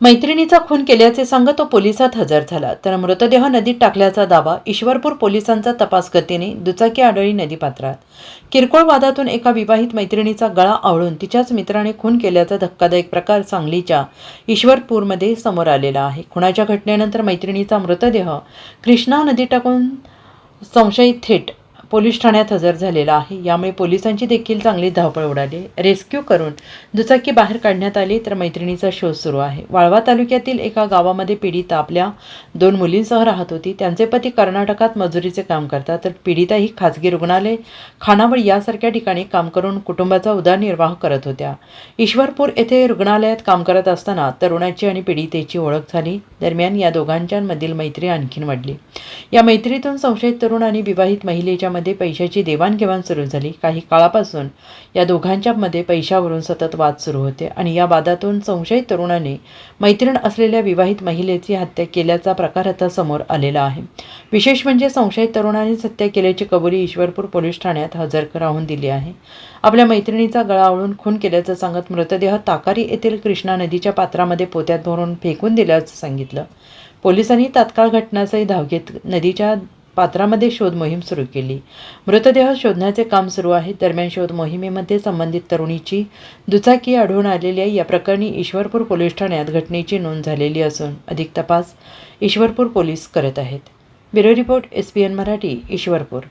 मैत्रिणीचा खून केल्याचे सांगत तो पोलिसात हजर झाला. तर मृतदेह नदीत टाकल्याचा दावा ईश्वरपूर पोलिसांचा तपास गतीने दुचाकी आढळी नदीपात्रात किरकोळ वादातून एका विवाहित मैत्रिणीचा गळा आवळून तिच्याच मित्राने खून केल्याचा धक्कादायक प्रकार सांगलीच्या ईश्वरपूरमध्ये समोर आलेला आहे. खुणाच्या घटनेनंतर मैत्रिणीचा मृतदेह कृष्णा नदी टाकून संशयित थेट पोलीस ठाण्यात हजर झालेला आहे. यामुळे पोलिसांची देखील चांगली धावपळ उडाली. रेस्क्यू करून दुचाकी बाहेर काढण्यात आली तर मैत्रिणीचा शोध सुरू आहे. वाळवा तालुक्यातील एका गावामध्ये पीडिता आपल्या दोन मुलींसह राहत होती. त्यांचे पती कर्नाटकात मजुरीचे काम करतात तर पीडिता ही खाजगी रुग्णालय खानावळ यासारख्या ठिकाणी काम करून कुटुंबाचा उदरनिर्वाह करत होत्या. ईश्वरपूर येथे रुग्णालयात काम करत असताना तरुणाची आणि पीडितेची ओळख झाली. दरम्यान या दोघांच्यामधील मैत्री आणखीन वाढली. या मैत्रीतून संशयित तरुण आणि विवाहित महिलेच्या मध्ये पैशाची देवाणघेवाण सुरू झाली. काही काळापासून या दोघांच्या मध्ये पैशावरून सतत वाद सुरू होते आणि या वादातून संशयित तरुणाने मैत्रीण असलेल्या विवाहित महिलेची हत्या केल्याचा प्रकार आता समोर आलेला आहे. विशेष म्हणजे संशयित तरुणानेच हत्या केल्याची कबुली ईश्वरपूर पोलीस ठाण्यात हजर राहून दिली आहे. आपल्या मैत्रिणीचा गळा आवळून खून केल्याचं सांगत मृतदेह ताकारी येथील कृष्णा नदीच्या पात्रामध्ये पोत्यात भरून फेकून दिल्याचं सांगितलं. पोलिसांनी तात्काळ घटनास्थळी धाव घेत नदीच्या पात्रामध्ये शोध मोहीम सुरू केली. मृतदेह शोधण्याचे काम सुरू आहे. दरम्यान शोध मोहिमेमध्ये संबंधित तरुणीची दुचाकी आढळून आलेली आहे. या प्रकरणी ईश्वरपूर पोलीस ठाण्यात घटनेची नोंद झालेली असून अधिक तपास ईश्वरपूर पोलीस करत आहेत. Bureau report S P N Marathi Ishwarpur.